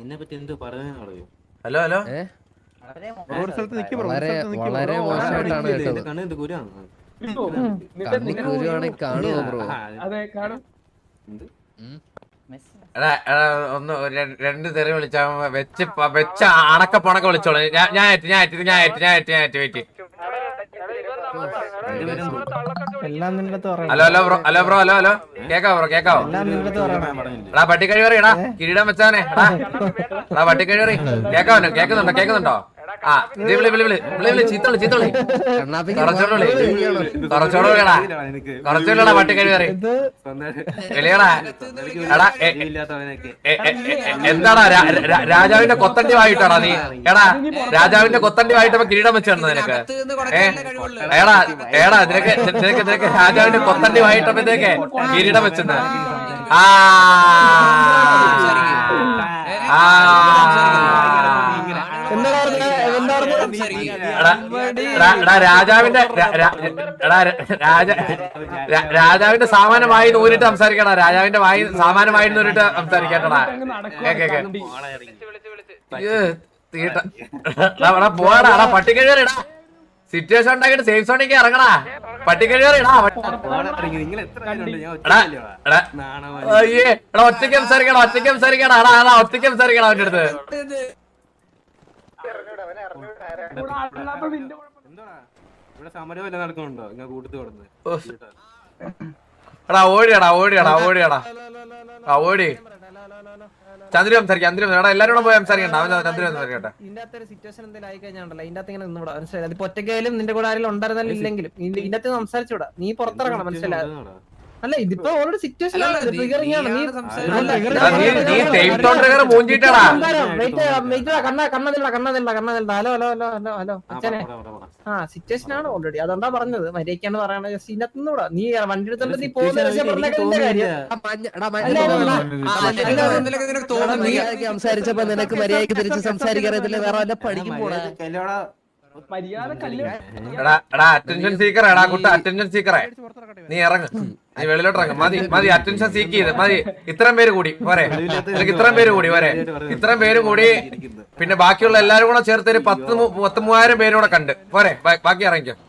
എന്നെ പറ്റി എന്ത് പറയുന്ന പറയൂ ഹലോ? ഹലോ വളരെ. മോശമായിട്ടാണ് കേട്ടത്. കണ്ണിന്റെ കുരുവാണ് കണ്ണി കുരുവാണെങ്കിൽ കാണുമോ ബ്രോ? ഒന്ന് രണ്ട് തെറി വിളിച്ചാ വെച്ച് വെച്ച അണക്കപ്പണക്ക വിളിച്ചോളൂ. ഞാൻ ഞാൻ ഞാൻ ഞാൻ ഞാൻ wait. Hello hello bro. Hello bro hello hello. കേക്കാവോ ബ്രോ കേക്കാവോ? എല്ലാം നിന്റെ അടുത്ത് പറയണം. എടാ പട്ടിക്കഴിവറി എടാ. കിരീടം വെച്ചാനെ. എടാ. പട്ടിക്കഴിവറി കേക്കാവോ കേക്കുന്നുണ്ടോ കേക്കുന്നുണ്ടോ? ആ വിളി വിളി വിളി വിളി വിളി ചീത്തോളി ചീത്തോളി. എടാ. എന്താടാ രാജാവിന്റെ കൊത്തണ്ടി വായിട്ടാടാ നീ? എടാ രാജാവിന്റെ കൊത്തണ്ടി വായിട്ടപ്പോ കിരീടം വെച്ചാണ് നിനക്ക്. ഏടാ ഏടാ നിനക്ക് നിനക്ക് നിനക്ക് രാജാവിന്റെ കൊത്തണ്ടി വായിട്ടപ്പോഴത്തേക്ക് കിരീടം വെച്ചെന്ന്. ആ. ആ എന്താ പറഞ്ഞ എന്താ പറഞ്ഞ എടാ, എടാ, എടാ, രാജാവിന്റെ രാജാവിന്റെ സാമാനമായി നൂരിട്ട് സംസാരിക്കണ? രാജാവിന്റെ വായി സാമാനമായി നൂരിട്ട് സംസാരിക്കട്ടടാ. തീട്ട. പോടാ എടാ പട്ടിക്കഴിവറിടാ സിറ്റുവേഷൻ ഉണ്ടാക്കിട്ട് സേഫ് സോണിക്ക് ഇറങ്ങടാ. എടാ അയ്യേ എടാ ഒറ്റയ്ക്ക് സംസാരിക്കണം ഒറ്റയ്ക്ക് സംസാരിക്കണം എടാ എടാ ഒറ്റയ്ക്ക് സംസാരിക്കണം അവന്റെ അടുത്ത്. ഇവിടെ സമരം വല്ല നടക്കുന്നുണ്ടോ? ഇങ്ങനെ കൂട്ടത്ത് കൊടുത്ത് എടാ ഓടിയടാ ഓടിയടാ ഓടിയടാ. ആ ഓടി. ചന്ദ്ര സംസാരിക്കാം ചന്ദ്ര എടാ എല്ലാരും കൂടെ പോയി സംസാരിക്കണ്ട. അവൻ ചന്ദ്ര സംസാരിക്കട്ടെ. ഇതിന്റെ അകത്ത് ഒരു സിറ്റുവേഷൻ എന്തെങ്കിലും ആയി കഴിഞ്ഞാണ്ടല്ലോ ഇതിന്റെ അകത്ത് ഇങ്ങനെ നിന്നൂടാ. മനസ്സിലായി? അതിപ്പോ ഒറ്റയ്ക്കായാലും നിന്റെ കൂടെ ആരെങ്കിലും ഉണ്ടായിരുന്നാലും ഇല്ലെങ്കിലും. ഇതിന്റെ അകത്ത് നീ പുറത്തിറങ്ങണം മനസ്സിലായി. അല്ല ഇതിപ്പോ ഓൾറെഡി സിറ്റുവേഷൻ ആണ്. ട്രിഗറിംഗ് ആണ്. നീ നീ സേഫ് സോൺ ട്രിഗർ മൂഞ്ചിട്ടടാ കണ്ണ hello hello hello hello hello അച്ഛനെ. ആ സിറ്റുവേഷൻ ആണ് ഓൾറെഡി അതുകൊണ്ടാ പറഞ്ഞത്? മര്യാദക്കാണ് പറയണത്. ഇതിനകത്ത് നീ വണ്ടി എടുത്തോണ്ട് നീ പോകുന്ന സംസാരിച്ചപ്പോ നിനക്ക് മര്യാദയ്ക്ക് തിരിച്ച് സംസാരിക്കാൻ അറിയത്തില്ല വേറെ വല്ല പഠിക്കും പോടാ. അറ്റൻഷൻ സീക്കർ എടാ കുട്ട അറ്റൻഷൻ സീക്കറേ നീ ഇറങ്ങ്. നീ വെളിയിലോട്ട് ഇറങ്ങ്. മതി മതി അറ്റൻഷൻ സീക്ക് ചെയ്ത്. മതി ഇത്രയും പേര് കൂടി പോരെ. നിനക്ക് ഇത്രയും പേര് കൂടി പോരെ. ഇത്രയും പേര് കൂടി പിന്നെ ബാക്കിയുള്ള എല്ലാരും കൂടെ ചേർത്ത് ഒരു പത്ത് പത്ത് മൂവായിരം പേരും കൂടെ കണ്ട്. പോരെ ബാക്കി ഇറങ്ങിക്കോ എനിക്ക് കാര്യം- എനിക്ക് എനിക്ക് അതെ. എനിക്ക് കാര്യം എനിക്ക് കാര്യം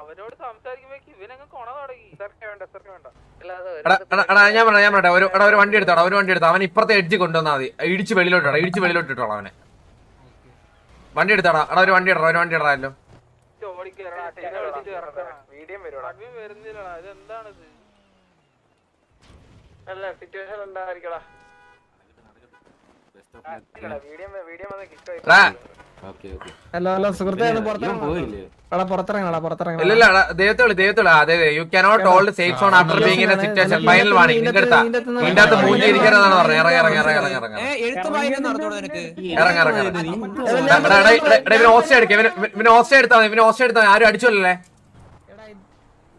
അവനോട് സംസാരിക്കുമ്പോ ഇവനങ്ങ് കൊണ തുടങ്ങി. എടാ എടാ എടാ ഞാൻ പറയാം ഞാൻ പറയട്ടെ ഒരു എടാ ഒരു വണ്ടി എടുത്തോടാ ഒരു വണ്ടി എടുത്തോ അവൻ ഇപ്പുറത്തെ എഡ്ജ് കൊണ്ടുവന്നാൽ മതി. ഇടിച്ച് വെളിയിലോട്ടാ ഇടിച്ച് വെളിയിലോട്ടിട്ടോളാം അവനെ. വണ്ടി എടുത്തോടാ. എടാ ഒരു വണ്ടി ഇടാ ഒരു വണ്ടി ഇടാല്ലോ വരുന്നില്ലടാ ഇത് എന്താണിത്? Best of luck. Video okay, okay. Hello hello സുഹൃത്തെ ദൈവത്തെ വിളി ദൈവത്തെ വിളി. അതെ you cannot hold safe zone after being in a situation final warning നിന്റെ അടുത്താ നിന്റെ അകത്ത് മൂഞ്ചി ഇരിക്കരുതെന്നാണ് പറഞ്ഞത് ഇറങ്ങി ഇറങ്ങി ഇറങ്ങി ഇറങ്ങി ഇറങ്ങി എഴുത്ത് വായന നടന്നോളൂ നിനക്ക്? ഇറങ്ങി ഇറങ്ങി ഇറങ്ങി എടാ, എടാ, എടാ, എടാ, എടാ, ഇവന് ഓസ്റ്റേ എടുക്കാം ഇവന് ഇവന് ഓസ്റ്റേ എടുത്താൽ മതി. ഇവന് ഓസ്റ്റേ എടുത്താൽ ആരും അടിച്ചല്ലേ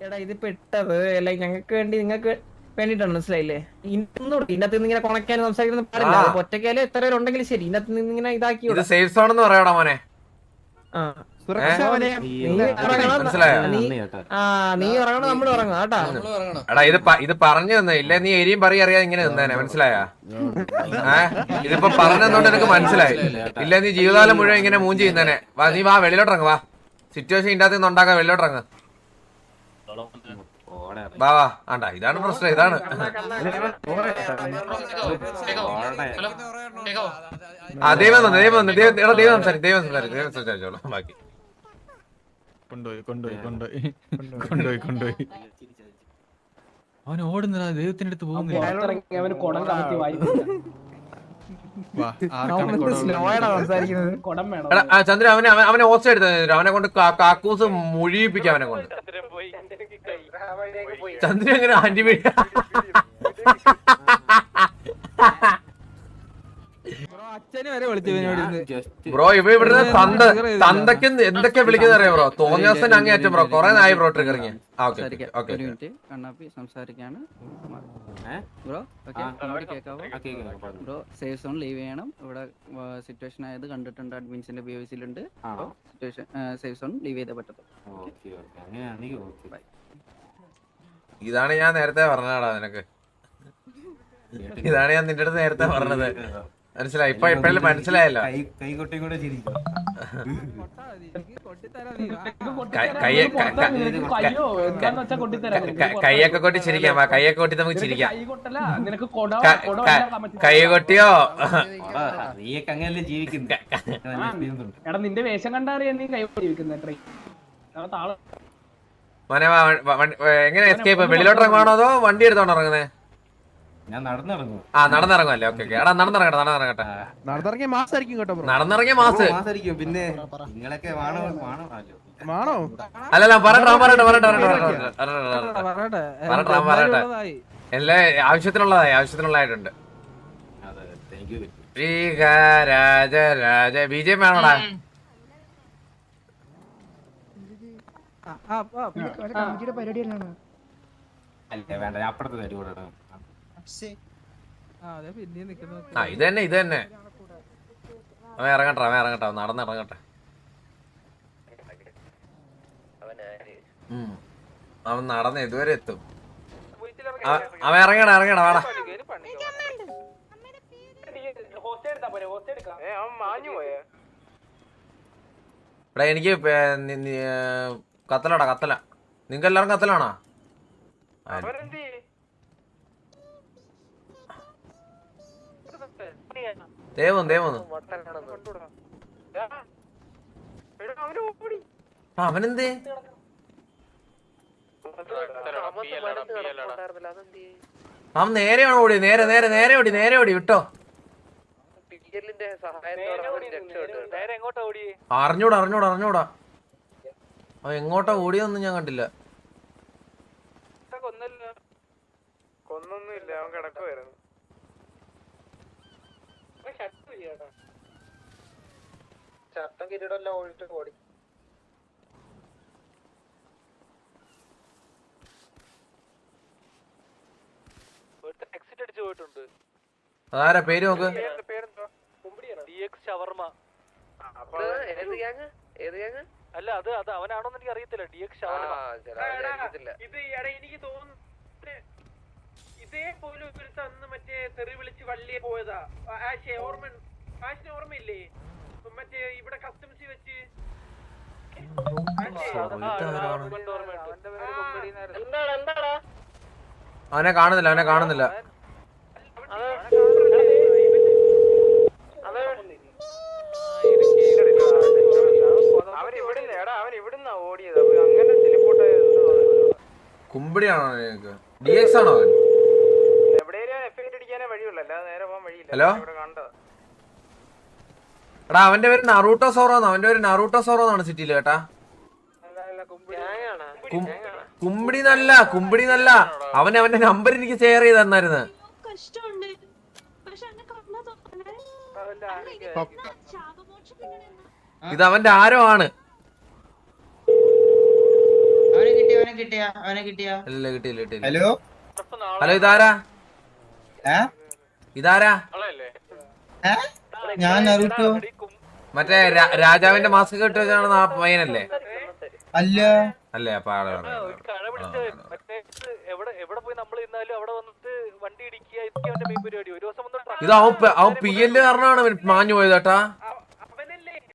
എടാ, ഇത്- ഇട്ടത്. അല്ല ഞങ്ങൾക്ക് വേണ്ടി നിങ്ങൾക്ക് വേണ്ടിട്ടാണ് മനസ്സിലായില്ലേ? ഇന്നത്തെ ഇന്നത്തെ നിന്ന് ഇങ്ങനെ കൊണക്കാൻ സംസാരിക്കുന്ന പാടില്ല. ഒറ്റക്കാൽ എത്ര പേരുണ്ടെങ്കിലും ശരി. ഇന്നത്തെ നിന്ന് ഇങ്ങനെ ഇതാക്കി. സേഫ് സോൺ എന്ന് പറയടാ മോനെ. നീ ഇറങ്ങണം. നമ്മൾ ഇറങ്ങണം കേട്ടാ. എടാ ഇത് പറഞ്ഞു തന്നെ. ഇല്ല നീ എരിയും പറയും അറിയാതെ ഇങ്ങനെ നിന്നേനെ. മനസ്സിലായാ? ഏ? ഇതിപ്പോ പറഞ്ഞതുകൊണ്ട് എനിക്ക് മനസ്സിലായി. ഇല്ല നീ ജീവിതകാലം മുഴുവൻ ഇങ്ങനെ മൂഞ്ചി ചെയ്യുന്നേനെ വാ നീ വാ വെളിയിലോട്ടിറങ്ങ് വാ. സിറ്റുവേഷൻ ഇതിന്റെ അകത്ത് നിന്ന് ഉണ്ടാക്കാൻ വെളിയിലോട്ടിറങ്ങ്. വാ വാ ആണ്ടാ. ഇതാണ് പ്രശ്നം ഇതാണ്. ആ ദൈവം തന്നെ ദൈവം തന്നെ ദൈവം എടാ ദൈവം സംസാരിക്കും ദൈവം സംസാരിക്കും ദൈവം സംസാരിച്ചോളൂ ബാക്കി. കൊണ്ടുപോയി കൊണ്ടുപോയി കൊണ്ടുപോയി കൊണ്ടുപോയി കൊണ്ടുപോയി. അവൻ ഓടുന്നില്ല ദൈവത്തിന്റെ അടുത്ത് പോകുന്നില്ല. ആ അവനെ അവനെ- ഓസ് ഓസ്റ്റ് എടുത്ത അവനെ കൊണ്ട് കാക്കൂസ് മുഴിയിപ്പിക്കാം അവനെ കൊണ്ട്. ചന്ദ്രൻ അങ്ങനെ ആന്റി അച്ഛനെ വരെ വിളിച്ചു ഇവനോട് ജസ്റ്റ് ബ്രോ ഇവ ഇവിടുന്ന് തന്ത തന്തക്ക് എന്തൊക്കെ വിളിക്കുന്ന അറിയാം ബ്രോ? തോന്നിയ ദിവസം അങ്ങേയറ്റം ബ്രോ. കൊറേ നായി ബ്രോ ട്രിഗറിങ് ആ ഓക്കെ ഓക്കെ ഒരു മിനിറ്റ്. കണ്ണാപ്പി സംസാരിക്കാണ്? Bro bro safe zone leave ചെയ്യണം. ഇവിടെ സിറ്റുവേഷൻ ആയത് കണ്ടിട്ടുണ്ട്. അഡ്മിൻസിന്റെ ബി ലുണ്ട്. സിറ്റുവേഷൻ സേഫ് സോൺ ലീവ് ചെയ്തേ പറ്റത്തുള്ളൂ. ഇതാണ് ഞാൻ നേരത്തെ പറഞ്ഞാടാ നിനക്ക്. ഇതാണ് ഞാൻ നിന്റെ അടുത്ത് നേരത്തെ പറഞ്ഞത്. മനസ്സിലായി? ഇപ്പൊ ഇപ്പഴല്ലേ മനസ്സിലായല്ലോ. കൈ കൈ കൊട്ടിയും കൂടെ കൈയൊക്കെ കൊട്ടി ചിരിക്കാം. കൈയൊക്കെ കയ്യൊക്കെ കൊട്ടി നമുക്ക് ചിരിക്കാം. കൈ കൊട്ടിയോ? നീയൊക്കെ അങ്ങനല്ലേ ഉണ്ട്. എടാ നിന്റെ വേഷം കണ്ടറിയാൻ നീ കൈ ജീവിക്കുന്ന ട്രെയിൻ മോനെ എങ്ങനെ എസ്കേപ്പ് വെളിയിലോട്ട് ഇറങ്ങുവാണോ അതോ വണ്ടി എടുത്തോണ്ട് ഇറങ്ങുന്നേ? ഞാൻ നടന്നിറങ്ങും. ആ നടന്നിറങ്ങുമല്ലേ ഓക്കെ ഓക്കെ. എടാ നടന്നിറങ്ങട്ടെ നടന്നിറങ്ങട്ടെ. നടന്നിറങ്ങിയ മാസായിരിക്കും കേട്ടോ ബ്രോ. നടന്നിറങ്ങിയ മാസ്. പിന്നെ നിങ്ങളൊക്കെ വാണോ? വാണോ? അല്ലോ ആണോ അല്ലല്ല പറയട്ടെ. എല്ലാ ആവശ്യത്തിനുള്ളതായി ആവശ്യത്തിനുള്ളതായിട്ടുണ്ട്. അതെ thank you ശ്രീക Raja Raja B J P ആണോടാ? ആ, ആ, ആ, അല്ല വേണ്ട ഞാൻ അപ്പുറത്തെ ഇടാം. ആ, ഇത് തന്നെ ഇത് തന്നെ. അവൻ ഇറങ്ങട്ടെ അവൻ ഇറങ്ങട്ടെ അവൻ നടന്നിറങ്ങട്ടെ ഇറങ്ങട്ടെ. അവൻ നടന്ന് ഇതുവരെ എത്തും. അവ- അവൻ ഇറങ്ങണ ഇറങ്ങണ വേടാ. ഇവിടെ എനിക്ക് കത്തലടാ കത്തല. നിങ്ങൾക്ക് എല്ലാവരും കത്തലാണോ ദേവം ദേവൻ. ആ അവനെന്തേ? അവൻ നേരെയാണ് ഓടി നേരെ നേരെ നേരെ ഓടി നേരെ ഓടി വിട്ടോ. നേരെ എങ്ങോട്ടാ ഓടിയേ അറിഞ്ഞൂടാ അറിഞ്ഞൂടാ അറിഞ്ഞൂടാ. അവൻ എങ്ങോട്ടാ ഓടിയൊന്നും ഞാൻ കണ്ടില്ല. കൊന്നൊന്നും കൊന്നൊന്നുമില്ല അവൻ കിടക്കുമായിരുന്നു ചട്ടം കിരീടമല്ല ഓടിട്ട് ഓടി. എക്സിറ്റ് അടിച്ചു പോയിട്ടുണ്ട്. ആരാ പേര് നോക്ക്. അല്ല അത് അത് അവനാണോന്ന് എനിക്ക് അറിയത്തില്ല. ഡി എക്സ് എനിക്ക് തോന്നുന്നു ഇതേപോലെ ഒരു തന്ന് മറ്റേ തെറി വിളിച്ച് വള്ളിയെ പോയതാ. ആ ഓർമ്മ ആശിന് ഓർമ്മയില്ലേ? മറ്റേ ഇവിടെ കസ്റ്റംസി വെച്ച്. അവനെ കാണുന്നില്ല അവനെ കാണുന്നില്ല. കുമ്പിടിയാണോ നിനക്ക്? ഡി എക്സ് ആണോ അവൻ? എവിടെയും എടാ അവന്റെ പേര് നറൂട്ടോ സോറോന്ന്. അവന്റെ പേര് നറൂട്ടോ സോറോന്നാണ് സിറ്റിയിൽ കേട്ടാ. കുമ്പിടി. നല്ല കുമ്പിടി നല്ല അവൻ അവന്റെ നമ്പർ എനിക്ക് ഷെയർ ചെയ്ത് തന്നായിരുന്നു. ഇത് അവന്റെ ആരോ ആണ്. അവനെ കിട്ടിയ അവനെ കിട്ടിയ അവനെ കിട്ടിയ? ഇല്ല കിട്ടിയില്ല കിട്ടിയില്ല. ഹലോ? ഹലോ ഇതാരാ? ഇതാരാ? ഞാൻ നറുട്ടോ. മറ്റേ രാജാവിന്റെ മാസ്ക് ഇട്ട് വെച്ചാണ് ആ പയ്യനല്ലേ? അല്ല. അല്ലേ അപ്പൊ ആളെ ആൾ ആൾ. ഒരു കഴ പിടിച്ച് മറ്റേ എവിടെ എവിടെ പോയി നമ്മൾ ഇന്നാലും അവിടെ വന്നിട്ട് വണ്ടി ഇടിക്കുക ഇതൊക്കെ മെയിൻ പരിപാടി. ഒരു ദിവസം വന്ന് ഇത് അവൻ പ- അവൻ പി എൽ കാരണമാണ് മാഞ്ഞു പോയത് കേട്ടാ ആ